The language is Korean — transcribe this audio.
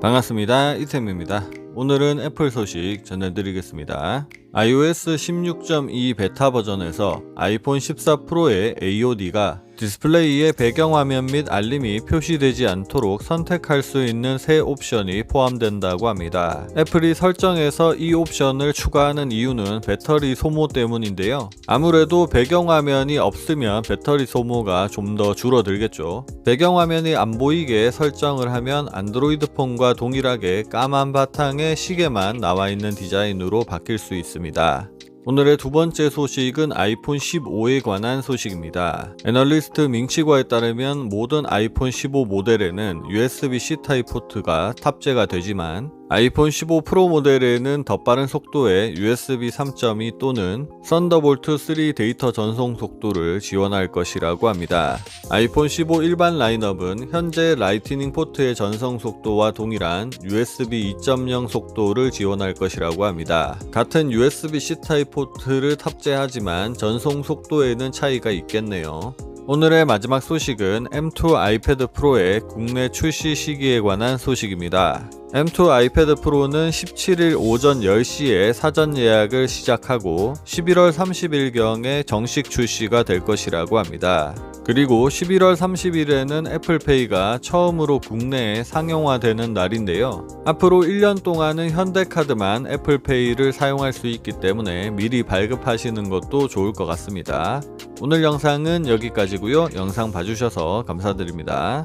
반갑습니다. 이템입니다. 오늘은 애플 소식 전해드리겠습니다. iOS 16.2 베타 버전에서 아이폰 14 프로의 AOD가 디스플레이에 배경화면 및 알림이 표시되지 않도록 선택할 수 있는 새 옵션이 포함된다고 합니다. 애플이 설정에서 이 옵션을 추가하는 이유는 배터리 소모 때문인데요. 아무래도 배경화면이 없으면 배터리 소모가 좀 더 줄어들겠죠. 배경화면이 안 보이게 설정을 하면 안드로이드 폰과 동일하게 까만 바탕에 시계만 나와 있는 디자인으로 바뀔 수 있습니다. 오늘의 두 번째 소식은 아이폰 15에 관한 소식입니다. 애널리스트 밍치과에 따르면 모든 아이폰 15 모델에는 USB-C 타입 포트가 탑재가 되지만 아이폰 15 프로 모델에는 더 빠른 속도의 USB 3.2 또는 썬더볼트 3 데이터 전송 속도를 지원할 것이라고 합니다. 아이폰 15 일반 라인업은 현재 라이트닝 포트의 전송 속도와 동일한 USB 2.0 속도를 지원할 것이라고 합니다. 같은 USB-C 타입 포트를 탑재하지만 전송 속도에는 차이가 있겠네요. 오늘의 마지막 소식은 M2 아이패드 프로의 국내 출시 시기에 관한 소식입니다. M2 아이패드 프로는 17일 오전 10시에 사전 예약을 시작하고 11월 30일경에 정식 출시가 될 것이라고 합니다. 그리고 11월 30일에는 애플페이가 처음으로 국내에 상용화되는 날인데요. 앞으로 1년 동안은 현대카드만 애플페이를 사용할 수 있기 때문에 미리 발급하시는 것도 좋을 것 같습니다. 오늘 영상은 여기까지고요. 영상 봐주셔서 감사드립니다.